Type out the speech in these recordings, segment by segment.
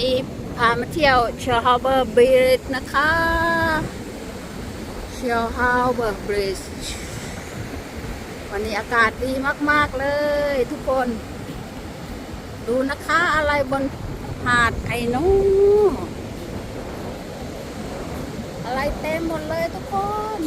นี้พามาเที่ยวเชลฮาร์เบอร์บริดจ์นะคะเชลฮาร์เบอร์บริดจ์วันนี้อากาศดีมาก ๆ เลยทุกคน ดูนะคะอะไรบนหาดไอ้นู้อะไรเต็มหมดเลยทุกคน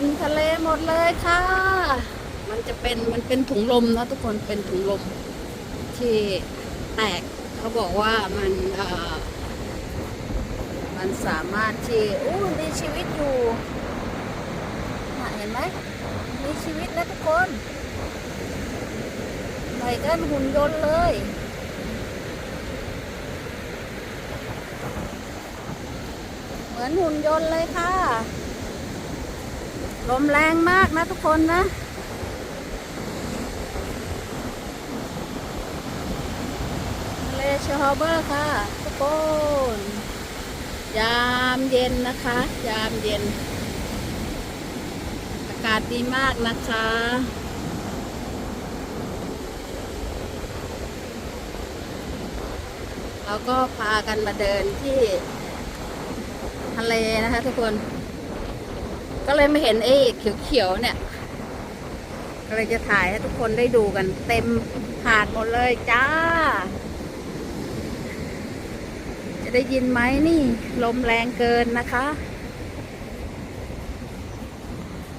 เต็มทะเลหมดเลยค่ะ มันจะเป็นมันเป็นถุงลมนะทุกคนเป็นถุงลมที่แตกเขาบอกว่ามันเอ่อมันสามารถที่อู้มีชีวิตอยู่เห็นไหมมีชีวิตแล้วทุกคนใส่กันหุ่นยนต์เลยเหมือนหุ่นยนต์เลยค่ะ ลมแรงมากนะทุกคนนะทะเลชอเบอร์ค่ะ ทุกคน ยามเย็นนะคะ ยามเย็น อากาศดีมากนะคะเราก็พากันมาเดินที่ทะเลนะคะทุกคน ก็เลยไม่เห็นไอ้เขียวๆเนี่ย ก็เลยจะถ่ายให้ทุกคนได้ดูกัน เต็มหาดหมดเลยจ้า จะได้ยินไหมนี่ ลมแรงเกินนะคะ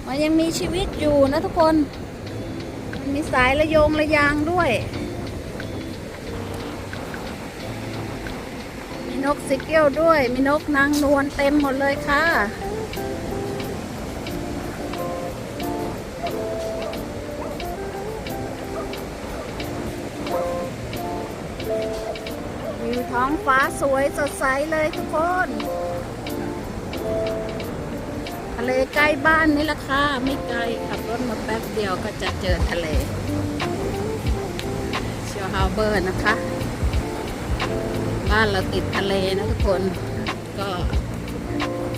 มันยังมีชีวิตอยู่นะทุกคน มันมีสายระยงระยางด้วยมีนกสิเกิลด้วย มีนกนางนวลเต็มหมดเลยค่ะ ท้องฟ้าสวยสดใสเลยทุกคนทะเลใกล้บ้านนี่ละค่ะไม่ไกลขับรถมาแป๊บเดียวก็จะเจอทะเลเชียวฮาร์เบอร์นะคะ บ้านเราติดทะเลนะทุกคนก็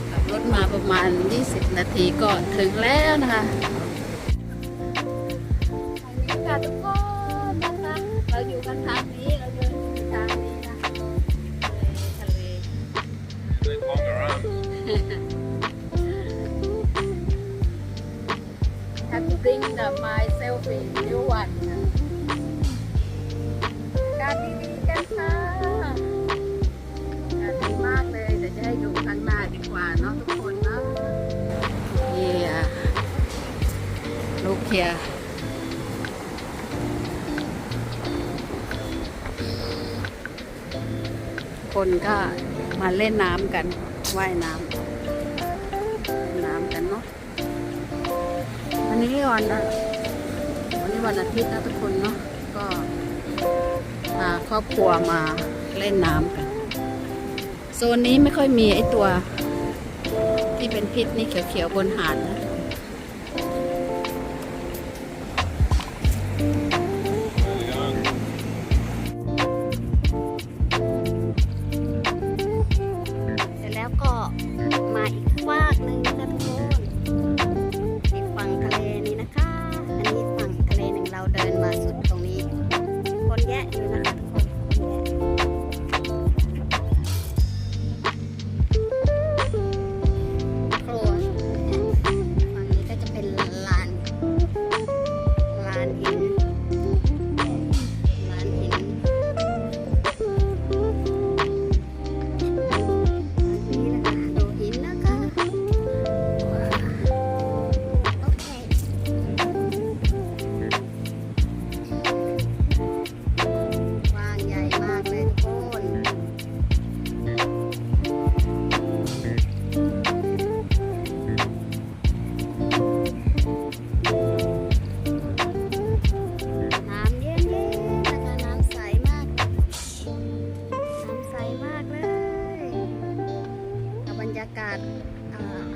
ขับรถมาประมาณ 20 นาทีก็ถึงแล้วนะคะทางนี้ค่ะทุกคนนะคะเราอยู่กันทาง bring the my selfie new one นการดีๆกันค่ะการดีมากเลยเดี๋ยวจะให้ดูข้างหน้าดีกว่าเนาะทุกคนเนาะนี่อะลูกเคียคนก็มาเล่นน้ำกันว่ายน้ำน้ำกันเนาะ วันนี้วันอะวันนี้วันอาทิตย์นะทุกคนเนาะก็พาครอบครัวมาเล่นน้ำกันโซนนี้ไม่ค่อยมีไอตัว ที่เป็นพิษนี่เขียวๆบนหาดนะ あの